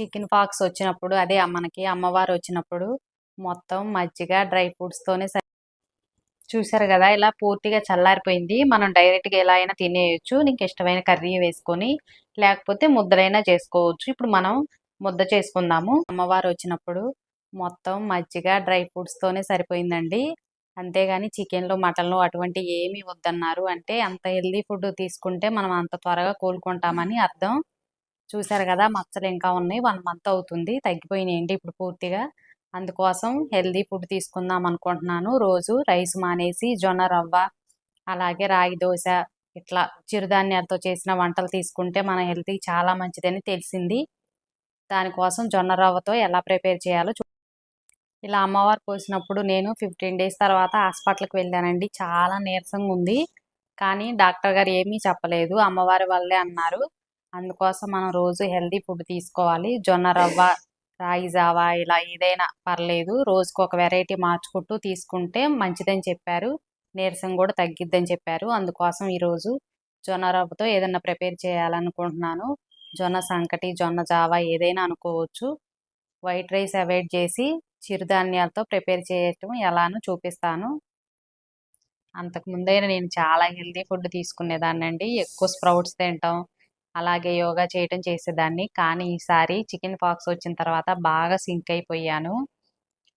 Chicken pox వచ్చినప్పుడు అదే మనకి అమ్మవారు వచ్చినప్పుడు మొత్తం మజ్జిగ డ్రై ఫ్రూట్స్తోనే సరి చూసారు కదా ఇలా పూర్తిగా చల్లారిపోయింది. మనం డైరెక్ట్గా ఎలా అయినా తినేయచ్చు. నీకు ఇష్టమైన కర్రీ వేసుకొని లేకపోతే ముద్దలైనా చేసుకోవచ్చు. ఇప్పుడు మనం ముద్ద చేసుకుందాము. అమ్మవారు వచ్చినప్పుడు మొత్తం మజ్జిగ డ్రై ఫ్రూట్స్తోనే సరిపోయిందండి. అంతేగాని చికెన్లు మటన్లు అటువంటి ఏమీ వద్దన్నారు. అంటే అంత హెల్దీ ఫుడ్ తీసుకుంటే మనం అంత త్వరగా కోలుకుంటామని అర్థం. చూసారు కదా మచ్చలు ఇంకా ఉన్నాయి. వన్ మంత్ అవుతుంది. తగ్గిపోయినాయండి ఇప్పుడు పూర్తిగా. అందుకోసం హెల్దీ ఫుడ్ తీసుకుందాం అనుకుంటున్నాను. రోజు రైస్ మానేసి జొన్న రవ్వ అలాగే రాగి దోశ ఇట్లా చిరుధాన్యాలతో చేసిన వంటలు తీసుకుంటే మన హెల్తీ చాలా మంచిదని తెలిసింది. దానికోసం జొన్న రవ్వతో ఎలా ప్రిపేర్ చేయాలో చూ ఇలా అమ్మవారు పోసినప్పుడు నేను ఫిఫ్టీన్ డేస్ తర్వాత హాస్పిటల్కి వెళ్ళానండి. చాలా నీరసంగా ఉంది. కానీ డాక్టర్ గారు ఏమీ చెప్పలేదు. అమ్మవారి వల్లే అన్నారు. అందుకోసం మనం రోజు హెల్దీ ఫుడ్ తీసుకోవాలి. జొన్న రవ్వ రాగి జావా ఇలా ఏదైనా పర్లేదు. రోజుకు ఒక వెరైటీ మార్చుకుంటూ తీసుకుంటే మంచిదని చెప్పారు. నీరసం కూడా తగ్గిద్దని చెప్పారు. అందుకోసం ఈరోజు జొన్న రవ్వతో ఏదైనా ప్రిపేర్ చేయాలనుకుంటున్నాను. జొన్న సంకటి జొన్న జావా ఏదైనా అనుకోవచ్చు. వైట్ రైస్ అవాయిడ్ చేసి చిరుధాన్యాలతో ప్రిపేర్ చేయటం ఎలానో చూపిస్తాను. అంతకు నేను చాలా హెల్తీ ఫుడ్ తీసుకునేదాన్ని అండి ఎక్కువ స్ప్రౌట్స్ తింటాం. అలాగే యోగా చేయటం చేసేదాన్ని. కానీ ఈసారి చికెన్ పాక్స్ వచ్చిన తర్వాత బాగా సింక్ అయిపోయాను.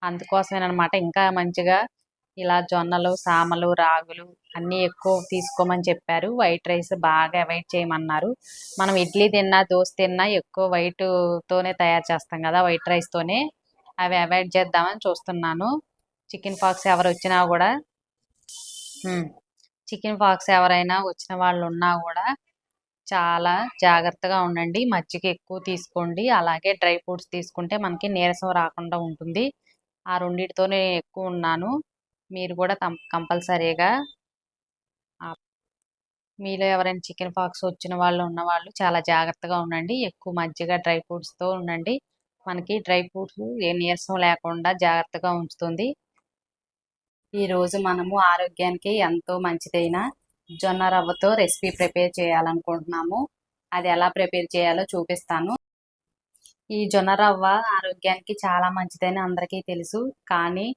అందుకోసమేనమాట ఇంకా మంచిగా ఇలా జొన్నలు సామలు రాగులు అన్నీ ఎక్కువ తీసుకోమని చెప్పారు. వైట్ రైస్ బాగా అవాయిడ్ చేయమన్నారు. మనం ఇడ్లీ తిన్నా దోశ తిన్నా ఎక్కువ వైట్ తోనే తయారు చేస్తాం కదా వైట్ రైస్తోనే అవి అవాయిడ్ చేద్దామని చూస్తున్నాను. చికెన్ పాక్స్ ఎవరు వచ్చినా కూడా చికెన్ పాక్స్ ఎవరైనా వచ్చిన వాళ్ళు ఉన్నా కూడా చాలా జాగ్రత్తగా ఉండండి. మజ్జిగ ఎక్కువ తీసుకోండి. అలాగే డ్రై ఫ్రూట్స్ తీసుకుంటే మనకి నీరసం రాకుండా ఉంటుంది. ఆ రెండింటితోనే ఎక్కువ ఉన్నాను. మీరు కూడా కంపల్సరీగా మీలో ఎవరైనా చికెన్ పాక్స్ వచ్చిన వాళ్ళు ఉన్నవాళ్ళు చాలా జాగ్రత్తగా ఉండండి. ఎక్కువ మజ్జిగ డ్రై ఫ్రూట్స్తో ఉండండి. మనకి డ్రై ఫ్రూట్స్ ఏ నీరసం లేకుండా జాగ్రత్తగా ఉంచుతుంది. ఈరోజు మనము ఆరోగ్యానికి ఎంతో మంచిదైన జొన్న రవ్వతో రెసిపీ ప్రిపేర్ చేయాలనుకుంటున్నాము. అది ఎలా ప్రిపేర్ చేయాలో చూపిస్తాను. ఈ జొన్న రవ్వ ఆరోగ్యానికి చాలా మంచిదని అందరికీ తెలుసు. కానీ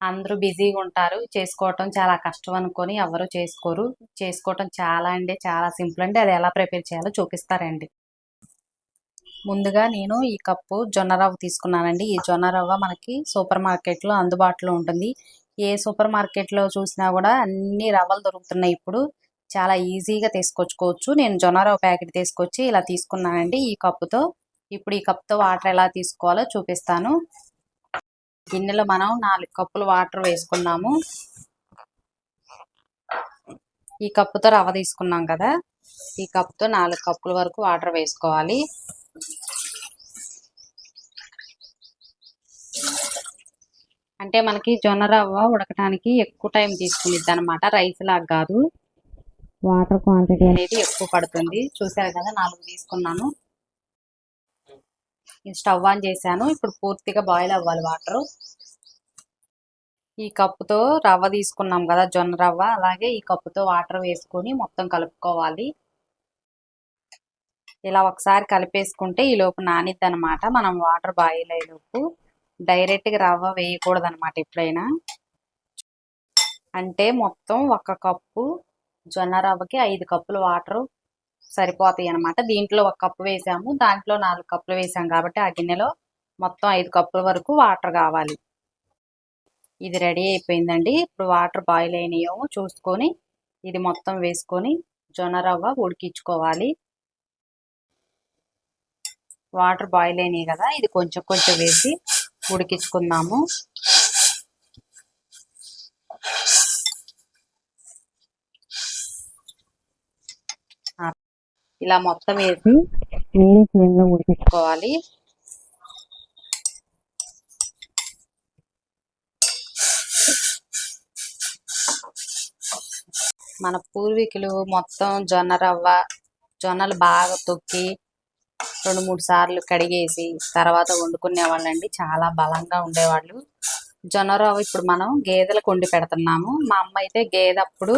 అందరూ బిజీగా ఉంటారు. చేసుకోవటం చాలా కష్టం అనుకొని ఎవరు చేసుకోరు. చేసుకోవటం చాలా అంటే చాలా సింపుల్ అండి. అది ఎలా ప్రిపేర్ చేయాలో చూపిస్తారండి. ముందుగా నేను ఈ కప్పు జొన్న రవ్వ తీసుకున్నానండి. ఈ జొన్న రవ్వ మనకి సూపర్ మార్కెట్లో అందుబాటులో ఉంటుంది. ఏ సూపర్ మార్కెట్లో చూసినా కూడా అన్ని రవ్వలు దొరుకుతున్నాయి ఇప్పుడు. చాలా ఈజీగా తీసుకొచ్చుకోవచ్చు. నేను జొన్న రవ్వ ప్యాకెట్ తీసుకొచ్చి ఇలా తీసుకున్నానండి ఈ కప్పుతో. ఇప్పుడు ఈ కప్తో వాటర్ ఎలా తీసుకోవాలో చూపిస్తాను. గిన్నెలో మనం నాలుగు కప్పులు వాటర్ వేసుకున్నాము. ఈ కప్పుతో రవ్వ తీసుకున్నాం కదా. ఈ కప్తో నాలుగు కప్పుల వరకు వాటర్ వేసుకోవాలి. అంటే మనకి జొన్న రవ్వ ఉడకటానికి ఎక్కువ టైం తీసుకునిద్ది అనమాట రైస్ లాగా కాదు. వాటర్ క్వాంటిటీ అనేది ఎక్కువ పడుతుంది. చూసారు కదా నాలుగు తీసుకున్నాను. స్టవ్ ఆన్ చేశాను. ఇప్పుడు పూర్తిగా బాయిల్ అవ్వాలి వాటర్. ఈ కప్పుతో రవ్వ తీసుకున్నాం కదా జొన్న రవ్వ. అలాగే ఈ కప్పుతో వాటర్ వేసుకొని మొత్తం కలుపుకోవాలి. ఇలా ఒకసారి కలిపేసుకుంటే ఈ లోపు నానిద్ది అనమాట మనం వాటర్ బాయిల్ అయ్యేలోపు డైరెక్ట్గా రవ్వ వేయకూడదు అనమాట ఎప్పుడైనా. అంటే మొత్తం ఒక కప్పు జొన్న రవ్వకి ఐదు కప్పులు వాటర్ సరిపోతాయి అనమాట దీంట్లో ఒక కప్పు వేసాము. దాంట్లో నాలుగు కప్పులు వేసాం కాబట్టి ఆ గిన్నెలో మొత్తం ఐదు కప్పుల వరకు వాటర్ కావాలి. ఇది రెడీ అయిపోయిందండి. ఇప్పుడు వాటర్ బాయిల్ అయినాయో చూసుకొని ఇది మొత్తం వేసుకొని జొన్న రవ్వ ఉడికించుకోవాలి. వాటర్ బాయిల్ అయినాయి కదా ఇది కొంచెం కొంచెం వేసి ఉడికించుకుందాము. ఇలా మొత్తం వేసి నీళ్ళు ఫ్లేమ్లో ఉడికించుకోవాలి మన పూర్వీకులు మొత్తం జొన్న రవ్వ జొన్నలు బాగా తొక్కి రెండు మూడు సార్లు కడిగేసి తర్వాత వండుకునే వాళ్ళండి చాలా బలంగా ఉండేవాళ్ళు. జొన్న రవ్వ ఇప్పుడు మనం గేదెలకు వండి పెడుతున్నాము. మా అమ్మ అయితే గేదె అప్పుడు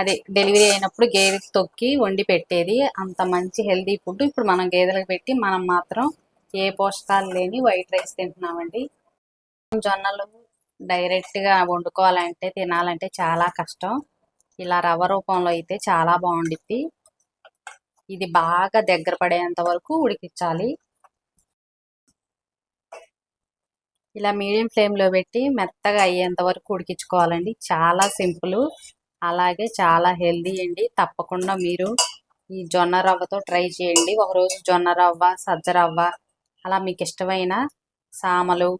అదే డెలివరీ అయినప్పుడు గేదెకి తొక్కి వండి పెట్టేది. అంత మంచి హెల్దీ ఫుడ్ ఇప్పుడు మనం గేదెలకు పెట్టి మనం మాత్రం ఏ పోషకాలు లేని వైట్ రైస్ తింటున్నామండి. జొన్నలు డైరెక్ట్గా వండుకోవాలంటే తినాలంటే చాలా కష్టం. ఇలా రవ్వ రూపంలో అయితే చాలా బాగుండిద్ది. ఇది బాగా దగ్గర పడేంత వరకు ఉడికించాలి. ఇలా మీడియం ఫ్లేమ్లో పెట్టి మెత్తగా అయ్యేంత వరకు ఉడికించుకోవాలండి. చాలా సింపుల్ అలాగే చాలా హెల్దీ అండి. తప్పకుండా మీరు ఈ జొన్న రవ్వతో ట్రై చేయండి. ఒకరోజు జొన్న రవ్వ సజ్జ రవ్వ అలా మీకు ఇష్టమైన సామలు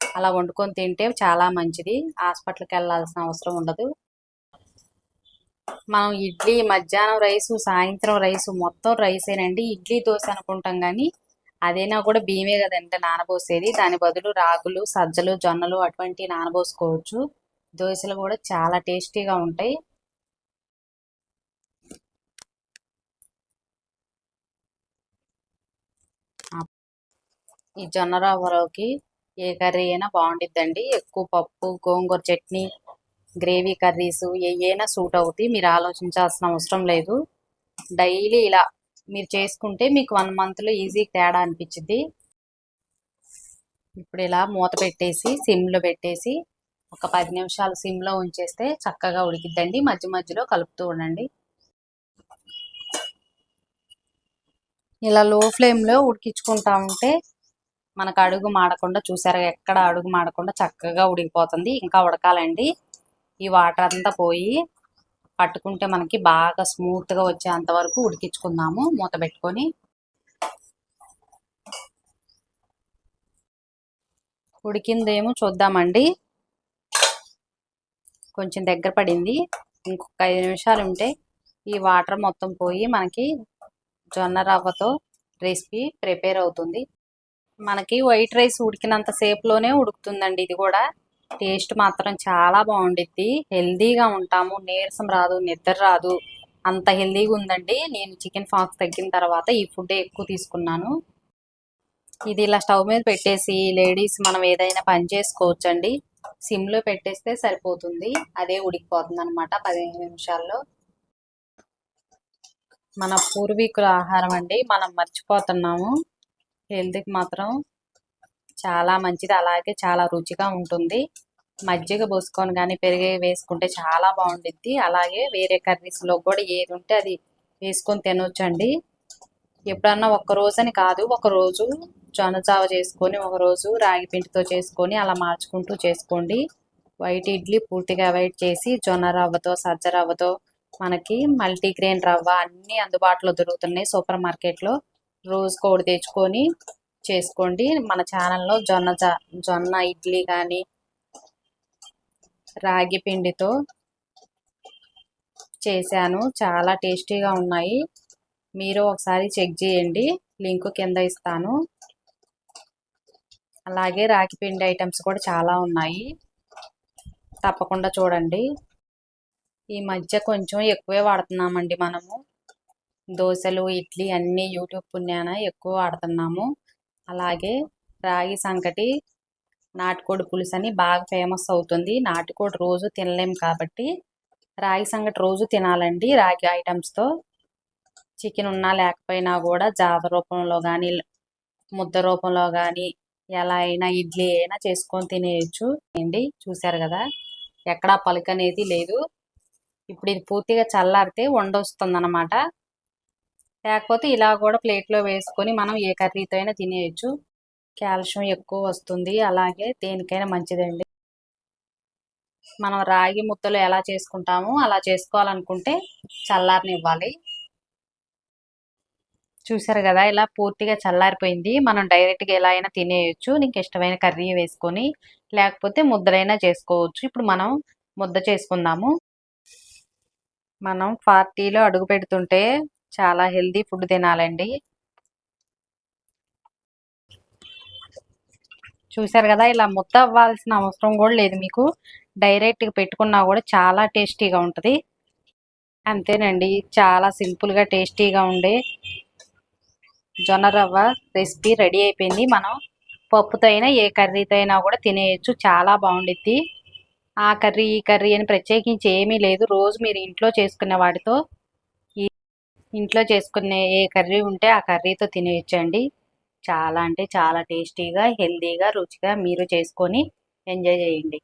అలా వండుకొని తింటే చాలా మంచిది. హాస్పిటల్కి వెళ్ళాల్సిన అవసరం ఉండదు. మనం ఇడ్లీ మధ్యాహ్నం రైసు సాయంత్రం రైసు మొత్తం రైసేనండి. ఇడ్లీ దోశ అనుకుంటాం కానీ అదైనా కూడా బియ్యమే కదంటే నానబోసేది. దాని బదులు రాగులు సజ్జలు జొన్నలు అటువంటి నానబోసుకోవచ్చు. దోశలు కూడా చాలా టేస్టీగా ఉంటాయి. ఈ జొన్న రవ్వలోకి ఏ కర్రీ అయినా బాగుండిద్దండి. ఎక్కువ పప్పు గోంగూర చట్నీ గ్రేవీ కర్రీస్ అయినా సూట్ అవుతాయి. మీరు ఆలోచించాల్సిన అవసరం లేదు. డైలీ ఇలా మీరు చేసుకుంటే మీకు వన్ మంత్లో ఈజీ తేడా అనిపించింది ఇప్పుడు ఇలా మూత పెట్టేసి సిమ్లో పెట్టేసి ఒక పది నిమిషాలు సిమ్లో ఉంచేస్తే చక్కగా ఉడికిద్దండి. మధ్య మధ్యలో కలుపుతూ ఉండండి. ఇలా లో ఫ్లేమ్లో ఉడికించుకుంటా ఉంటే మనకు అడుగు మాడకుండా చూసారా ఎక్కడ అడుగు మాడకుండా చక్కగా ఉడికిపోతుంది. ఇంకా ఉడకాలండి. ఈ వాటర్ అంతా పోయి పట్టుకుంటే మనకి బాగా స్మూత్గా వచ్చేంత వరకు ఉడికించుకుందాము. మూత పెట్టుకొని ఉడికిందేమో చూద్దామండి. కొంచెం దగ్గర పడింది. ఇంకొక ఐదు నిమిషాలు ఉంటే ఈ వాటర్ మొత్తం పోయి మనకి జొన్న రవ్వతో రెసిపీ ప్రిపేర్ అవుతుంది. మనకి వైట్ రైస్ ఉడికినంత సేపులోనే ఉడుకుతుందండి ఇది కూడా. టేస్ట్ మాత్రం చాలా బాగుండిద్ది. హెల్దీగా ఉంటాము. నీరసం రాదు నిద్ర రాదు. అంత హెల్దీగా ఉందండి. నేను చికెన్ ఫాక్స్ తగ్గిన తర్వాత ఈ ఫుడ్ ఎక్కువ తీసుకున్నాను. ఇది ఇలా స్టవ్ మీద పెట్టేసి లేడీస్ మనం ఏదైనా పని చేసుకోవచ్చు అండి సిమ్లో పెట్టేస్తే సరిపోతుంది. అదే ఉడికిపోతుంది అనమాట పదిహేను నిమిషాల్లో. మన పూర్వీకుల ఆహారం అండి. మనం మర్చిపోతున్నాము. హెల్త్కి మాత్రం చాలా మంచిది. అలాగే చాలా రుచిగా ఉంటుంది. మజ్జిగ పోసుకొని కానీ పెరిగి వేసుకుంటే చాలా బాగుండిద్ది. అలాగే వేరే కర్రీస్లో కూడా ఏది ఉంటే అది వేసుకొని తినొచ్చండి. ఎప్పుడన్నా ఒక్క రోజని కాదు ఒక రోజు జొన్నచావ చేసుకొని ఒకరోజు రాగి పిండితో చేసుకొని అలా మార్చుకుంటూ చేసుకోండి. వైట్ ఇడ్లీ పూర్తిగా అవాయిడ్ చేసి జొన్న రవ్వతో సజ్జ రవ్వతో మనకి మల్టీగ్రెయిన్ రవ్వ అన్నీ అందుబాటులో దొరుకుతున్నాయి సూపర్ మార్కెట్లో. రోజు కోడి తెచ్చుకొని చేసుకోండి. మన ఛానల్లో జొన్న జొన్న ఇడ్లీ కానీ రాగి పిండితో చేశాను. చాలా టేస్టీగా ఉన్నాయి. మీరు ఒకసారి చెక్ చేయండి. లింక్ కింద ఇస్తాను. అలాగే రాగి పిండి ఐటమ్స్ కూడా చాలా ఉన్నాయి. తప్పకుండా చూడండి. ఈ మధ్య కొంచెం ఎక్కువే వాడుతున్నామండి మనము. దోశలు ఇడ్లీ అన్నీ యూట్యూబ్ పుణ్యాన ఎక్కువ వాడుతున్నాము. అలాగే రాగి సంకటి నాటుకోడి పులుసు అని బాగా ఫేమస్ అవుతుంది. నాటుకోడి రోజు తినలేం కాబట్టి రాగి సంగటి రోజు తినాలండి. రాగి ఐటమ్స్తో చికెన్ ఉన్నా లేకపోయినా కూడా జావ రూపంలో కానీ ముద్ద రూపంలో కానీ ఎలా అయినా ఇడ్లీ అయినా చేసుకొని తినేయచ్చు. అండి చూశారు కదా? ఎక్కడా పలుకు అనేది లేదు. ఇప్పుడు ఇది పూర్తిగా చల్లారితే వండొస్తుంది అనమాట లేకపోతే ఇలా కూడా ప్లేట్లో వేసుకొని మనం ఏ కర్రీతో అయినా తినేయచ్చు. కాల్షియం ఎక్కువ వస్తుంది. అలాగే దేనికైనా మంచిదండి. మనం రాగి ముద్దలు ఎలా చేసుకుంటామో అలా చేసుకోవాలనుకుంటే చల్లారనివ్వాలి. చూసారు కదా ఇలా పూర్తిగా చల్లారిపోయింది. మనం డైరెక్ట్గా ఎలా అయినా తినేయచ్చు. నీకు ఇష్టమైన కర్రీ వేసుకొని లేకపోతే ముద్దలైనా చేసుకోవచ్చు. ఇప్పుడు మనం ముద్ద చేసుకుందాము. మనం పార్టీలో అడుగు పెడుతుంటే చాలా హెల్దీ ఫుడ్ తినాలండి. చూసారు కదా ఇలా ముద్ద అవ్వాల్సిన అవసరం కూడా లేదు మీకు. డైరెక్ట్గా పెట్టుకున్నా కూడా చాలా టేస్టీగా ఉంటుంది. అంతేనండి చాలా సింపుల్గా టేస్టీగా ఉండే జొన్న రవ్వ రెసిపీ రెడీ అయిపోయింది. మనం పప్పుతో అయినా ఏ కర్రీతో అయినా కూడా తినేయచ్చు. చాలా బాగుండిద్ది. ఆ కర్రీ ఈ కర్రీ అని ప్రత్యేకించి ఏమీ లేదు. రోజు మీరు ఇంట్లో చేసుకునే వాటితో ఇంట్లో చేసుకునే ఏ కర్రీ ఉంటే ఆ కర్రీతో తినేయచ్చండి. చాలా అంటే చాలా టేస్టీగా హెల్దీగా రుచిగా మీరు చేసుకొని ఎంజాయ్ చేయండి.